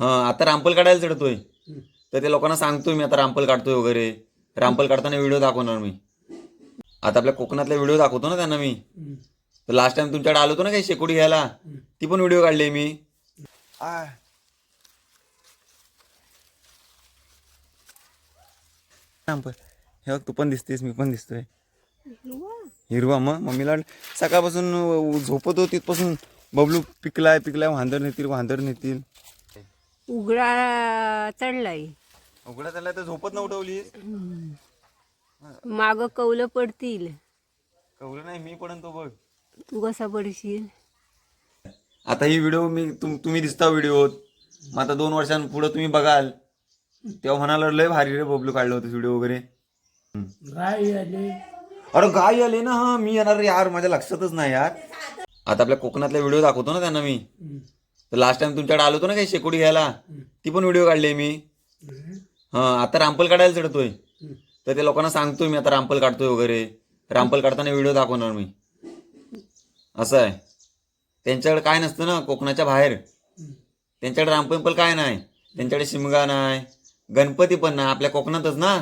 हा आता रामपल काढायला चढतोय. तर ते लोकांना सांगतोय मी आता रामपल काढतोय वगैरे. रामपल काढताना व्हिडिओ दाखवणार मी. आता आपल्या कोकणातला व्हिडिओ दाखवतो ना त्यांना मी. तर लास्ट टाइम तुमच्याकडे आलो होतो ना काही शेकोडी घ्यायला ती पण व्हिडिओ काढली मी. रामपल हे बघ तू पण दिसतेस मी पण दिसतोय. हिरवा? मग मम्मीला सकाळपासून झोपत होती तिथपासून बबलू पिकलाय पिकलाय वांदर नेतील वांदर नेतील. उघडा चढलाय. उघडा चाललाय तर झोपत न उठवली. माग कौलं पडतील. कवलं नाही मी पण तो बघ. तू कसा पडशील? आता ही व्हिडिओ मी तुम तुम्ही दिसता व्हिडिओत मग आता दोन वर्षांपुढे तुम्ही बघाल. तेव्हा म्हणाला लय भारी रे बबलू काढलं होतं व्हिडिओ वगैरे. गाय आले. अरे गाय आले ना हा मी येणार यार माझ्या लक्षातच नाही यार. आता आपल्या कोकणातला व्हिडिओ दाखवतो ना त्यांना मी. तर लास्ट टाइम तुमच्याकडे आलो होतो ना काही शेकोडी घ्यायला ती पण व्हिडिओ काढली मी. हा आता रामपल काढायला चढतोय. तर ते लोकांना सांगतोय मी आता रामपल काढतोय वगैरे. रामपल काढताना व्हिडिओ दाखवणार मी. असं आहे. त्यांच्याकडे काय नसतं ना कोकणाच्या बाहेर. त्यांच्याकडे रामपल काय नाही. त्यांच्याकडे शिमगा नाही. गणपती पण नाही आपल्या कोकणातच ना.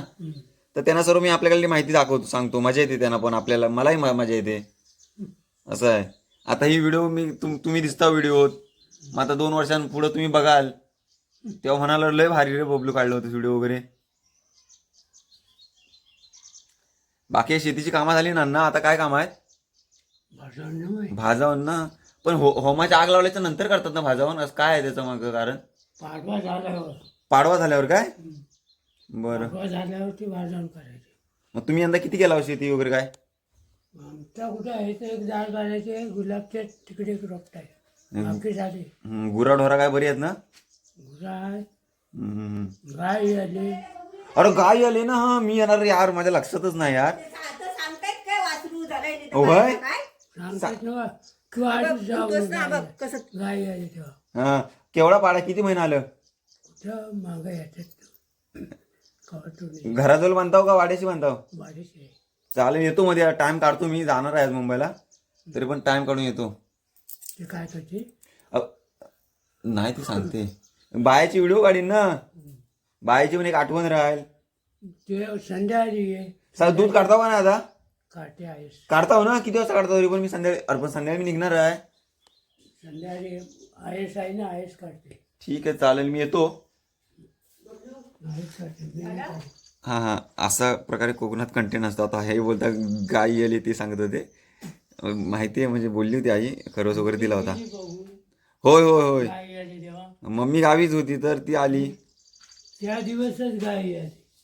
तर त्यांना सर्व मी आपल्याकडली माहिती दाखवतो सांगतो. मजा येते त्यांना पण आपल्याला मलाही मजा येते. असं आहे. आता ही व्हिडिओ मी तुम तुम्ही दिसता व्हिडिओत मग आता दोन वर्षांपुढे तुम्ही बघाल तेव्हा म्हणाला लय भारी रे बबलू काढलं होतं व्हिडिओ वगैरे. बाकी शेतीची कामं झाली ना आता काय काम आहेत? भाजावून ना. पण हो होमाच्या आग लावल्याच्या नंतर करतात ना भाजावून असं काय आहे त्याचं मग कारण? पाडवा झाल्यावर. पाडवा झाल्यावर काय? बरं. झाल्यावर ती करायची. मग तुम्ही यंदा किती केला हो शेती वगैरे काय? आमच्या कुठे आहे एक झाड घालायचे गुलाबचे तिकडे झाले. हम्म, गुराढोरा काय बरी आहेत ना? गाय हम्म. गाय आले. अरे गाय आले ना हा मी येणार रे यार माझ्या लक्षातच नाही यार. होय सांगतात ना किंवा आधी जाऊ गाय गाय आली. तेव्हा. हा केवढा पाडा किती महिना आलं? कुठं? मागं येतात कवटून घराजवळ बांधताव का वाड्याशी बांधताव? चालेल येतो मध्ये टाइम काढतो मी जाणार आहे आज मुंबईला. तरी पण टाइम काढून येतो. ते काय करते अ, नाही ती सांगते. बायाची व्हिडिओ काढीन ना. बायाची पण एक आठवण राहील. ते संध्याकाळी ये. सा दूध काढताव का ना आता? काटे आहेस. काढताव ना? किती वाजता काढताव तरी पण मी संध्याकाळी अरे पण संध्याकाळी मी निघणार आहे. संध्याकाळी आहे ना? काढते. ठीक आहे चालेल मी येतो. काढते. मी नाही काढत. हां हां. असा प्रकारे कोकणात कंटेंट असतो. आता हे बोलता गाई आली ते सांगत होते. माहिती आहे म्हणजे बोलली होती आई खरवस वगैरे दिला होता. होय होय होय. मम्मी गावीच होती तर ती आली. त्या दिवसच आली.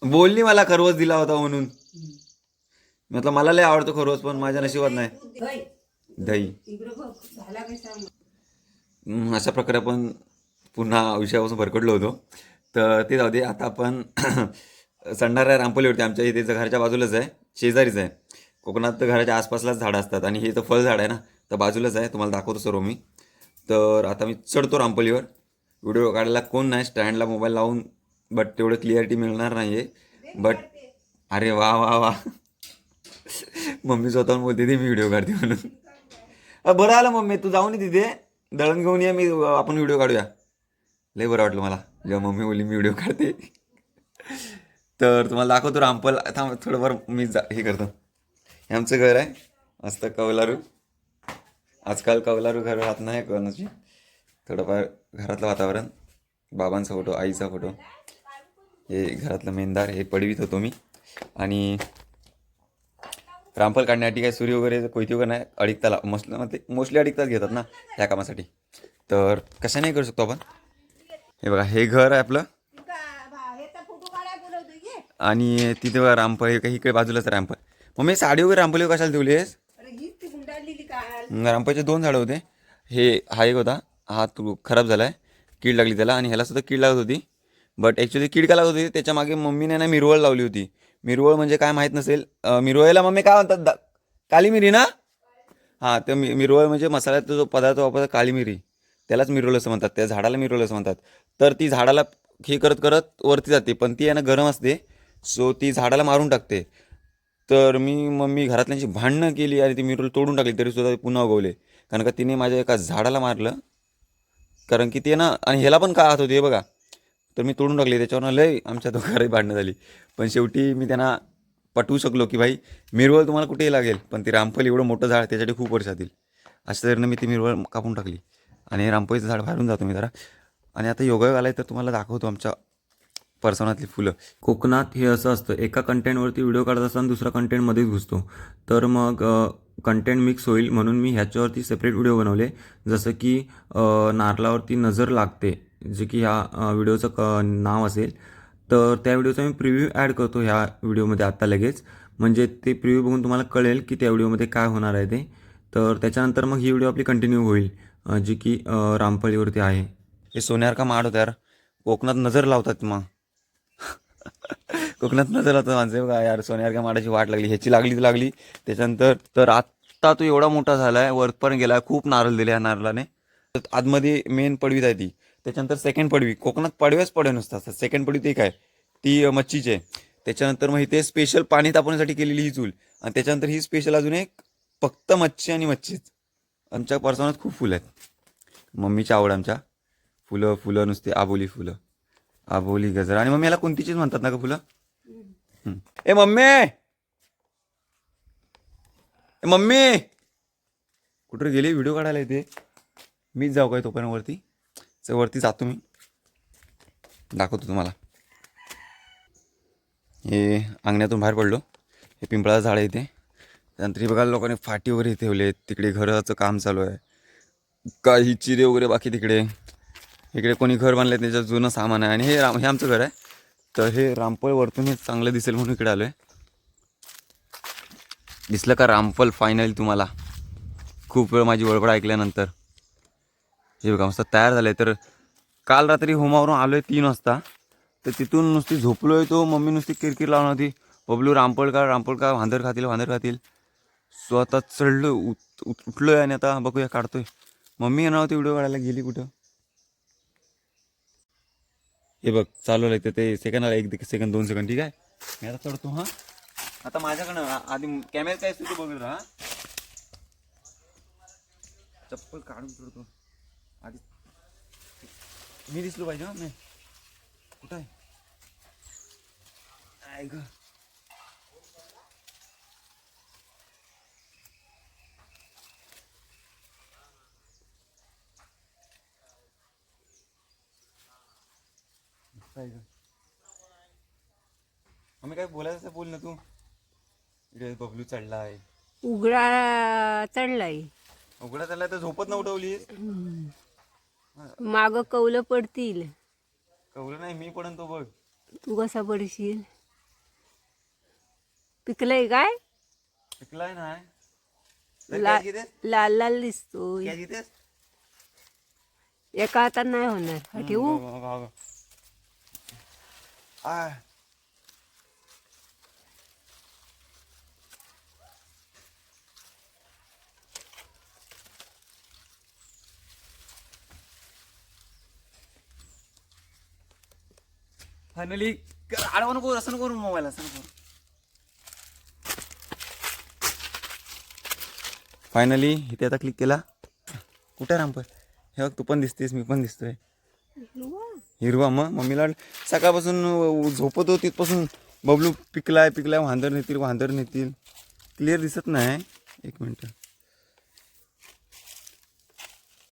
बोलली मला खरवस दिला होता म्हणून. म्हटलं मला लय आवडतो खरवस पण माझ्या नशिबात नाही. दही. अशा प्रकारे आपण पुन्हा विषयापासून भरकडलो होतो. तर ते जाऊ दे आता आपण संडारा रामपलीवरती आमच्या इथे घराच्या बाजूलाच आहे शेजारीच आहे. कोकणात तर घराच्या आसपासलाच झाडं असतात आणि हे तर फळझाड आहे ना तर बाजूलाच आहे तुम्हाला दाखवतो सर्व मी. तर आता मी चढतो रामपलीवर. व्हिडिओ काढायला कोण नाही स्टँडला मोबाईल लावून बट तेवढं क्लिअरिटी मिळणार नाही आहे बट अरे वा वा वा. मम्मी स्वतःहून बोलते ती मी व्हिडिओ काढते म्हणून. बरं आलं मम्मी तू जाऊन ये तिथे. दळण घेऊन ये मी आपण व्हिडिओ काढूया. लय बरं वाटलं मला. जेव्हा मम्मी बोलली मी व्हिडिओ काढते. तर तुम्हाला दाखवतो रामपल. थांब थोडंफार मी जा हे करतो. हे आमचं घर आहे. मस्त कौलारू आजकाल कौलारू घर राहत नाही कोणाची. थोडंफार घरातलं वातावरण. बाबांचा फोटो आईचा फोटो. हे घरातलं मेनदार हे पडवीत होतो मी. आणि रामफल काढण्यासाठी काय सूर्य वगैरे कोयती वगैरे नाही. अडीक ताला मोस्टली मग ते मोस्टली अडीक तास घेतात ना ह्या कामासाठी. तर कशाने करू शकतो आपण? हे बघा हे घर आहे आपलं. आणि तिथे बघा रामफळ हे काही इकडे बाजूलाच रामफळ मग मी साडी वगैरे रामफळ कशाला ठेवली आहेस रामफळचे दोन झाडं होते. हे हा एक होता. हा तू खराब झाला आहे कीड लागली त्याला आणि ह्याला सुद्धा कीड लागत होती. बट ॲक्च्युली कीड का लागत होती? त्याच्यामागे मम्मीने ना मिरवळ लावली होती. मिरवळ म्हणजे काय माहीत नसेल. मिरवळीला मम्मी काय म्हणतात? दा काली मिरी ना? हां तर मी मिरवळ म्हणजे मसाल्याचा जो पदार्थ वापरतात काळी मिरी. त्यालाच मिरवळ असं म्हणतात. त्या झाडाला मिरवळ असं म्हणतात. तर ती झाडाला हे करत करत वरती जाते. पण ती आहे ना गरम असते. सो ती झाडाला मारून टाकते. तर मी मम्मी घरातल्यांची भांडणं केली आणि ती मिरवळ तोडून टाकली तरी सुद्धा ते पुन्हा उगवले. कारण का तिने माझ्या एका झाडाला मारलं. कारण की ते ना आणि ह्याला पण का हात होते हे बघा. तर मी तोडून टाकली त्याच्यावरनं लय आमच्या दोघांही भांडणं झाली. पण शेवटी मी त्यांना पटवू शकलो की भाई मिरवळ तुम्हाला कुठेही लागेल पण ती रामफल एवढं मोठं झाड त्याच्यासाठी खूप वर्ष जातील अशा तऱ्हेनं मी ती मिरवळ कापून टाकली. आणि हे रामफळीचं झाड बाहेरून जातो मी जरा. आणि आता योगायोग आहे तर तुम्हाला दाखवतो आमच्या परसवनातली फुलं. कोकणात हे असं असतं एका कंटेंटवरती व्हिडिओ काढत असताना दुसरा कंटेंटमध्येच घुसतो. तर मग कंटेंट मिक्स होईल म्हणून मी ह्याच्यावरती सेपरेट व्हिडिओ बनवले. जसं की नारळावरती नजर लागते जे की ह्या व्हिडिओचं क नाव असेल. तर त्या व्हिडिओचा मी प्रिव्ह्यू ॲड करतो ह्या व्हिडिओमध्ये आत्ता लगेच. म्हणजे ते प्रिव्ह्यू बघून तुम्हाला कळेल की त्या व्हिडिओमध्ये काय होणार आहे ते. तर त्याच्यानंतर मग ही व्हिडिओ आपली कंटिन्यू होईल जी की रामफळीवरती आहे. हे सोन्यार का माड होतं यार. कोकणात नजर लावतात मग. कोकणात नजर होता माझं बघा यार सोन्यार का माडाची वाट लागली ह्याची लागली ती लागली. त्याच्यानंतर तर आत्ता तो एवढा मोठा झाला आहे वरपर्यंत गेला खूप नारळ दिले या नारळाने. तर आतमध्ये मेन पडवीत आहे ती. त्याच्यानंतर सेकंड पडवी. कोकणात पडव्याच पडव्या नसतात सेकंड पडवी ते काय? ती मच्छीची. आहे त्याच्यानंतर मग इथे स्पेशल पाणी तापवण्यासाठी केलेली ही चूल. आणि त्याच्यानंतर ही स्पेशल अजून एक फक्त मच्छी आणि मच्छीच. आमच्या परसवनात खूप फुलं आहेत. मम्मीची आवड आमच्या. फुलं फुलं नुसते आबोली फुलं. आबोली गजरा. आणि मम्मी याला कोणतीचीच म्हणतात ना का फुलं. ए मम्मी! ए मम्मी! कुठं गेली? व्हिडिओ काढायला येते मीच जाऊ काय तोपर्यंत वरती? वरती जातो मी. दाखवतो तुम्हाला. हे अंगण्यातून बाहेर पडलो. हे पिंपळाचं झाड आहे इथे. त्यानंतर हे बघा लोकांनी फाटी वगैरे ठेवले तिकडे घराचं काम चालू आहे. काही चिरे वगैरे बाकी तिकडे. इकडे कोणी घर बांधलं त्याच्यात जुनं सामान आहे. आणि हे राम हे आमचं घर आहे. तर हे रामफळ वरतून हे चांगलं दिसेल म्हणून इकडे आलो आहे दिसलं का रामफल फायनल तुम्हाला? खूप वेळ माझी वळबड ऐकल्यानंतर. हे बघा मस्त तयार झालं तर काल रात्री होमावरून आलो आहे तीन वाजता. तर तिथून नुसती झोपलो आहे तो. मम्मी नुसती किरकिर लावणार होती. बबलू रामपळ का रामपळ का वांदर खातील वांदर खातील. स्वतः चढलो उठ उठलो आहे आणि आता बघूया काढतोय. मम्मी येणार होती व्हिडिओ काढायला गेली कुठं? हे बघ, चालू आहे ते सेकंड आला एक सेकंड दोन सेकंड ठीक आहे? मी आता चढतो हाँ. आता माझ्याकडं आधी कॅमेरा काय असतो तो बघत राहा चप्पल काढून चढतो आधी मी दिसलो पाहिजे ना मी कुठं आहे? आहे काय आम्ही काय बोलायचं बोल ना तू. इकडे बबलू चढला आहे उघडा चढलाय. उघडा चाललाय तर झोपत न उठवली माग कौलं पडतील. कवलं नाही मी पण तो बघ. तू कसा पडशील? पिकलंय काय? शिकलाय ना ला लाल लाल दिसतोय. एका हातात नाही होणार. हा ठेवू फायनली आडवा नको असं नको मोबाईल असं नको फायनली इथे आता क्लिक केला. कुठे रामपर? हे बघ तू पण दिसतेस मी पण दिसतोय. हिरवा मग मम्मीला सकाळपासून झोपत झोपतो तिथपासून बबलू पिकलाय पिकलाय वांदर नेतील वांदर नेतील. क्लिअर दिसत नाही एक मिनटं.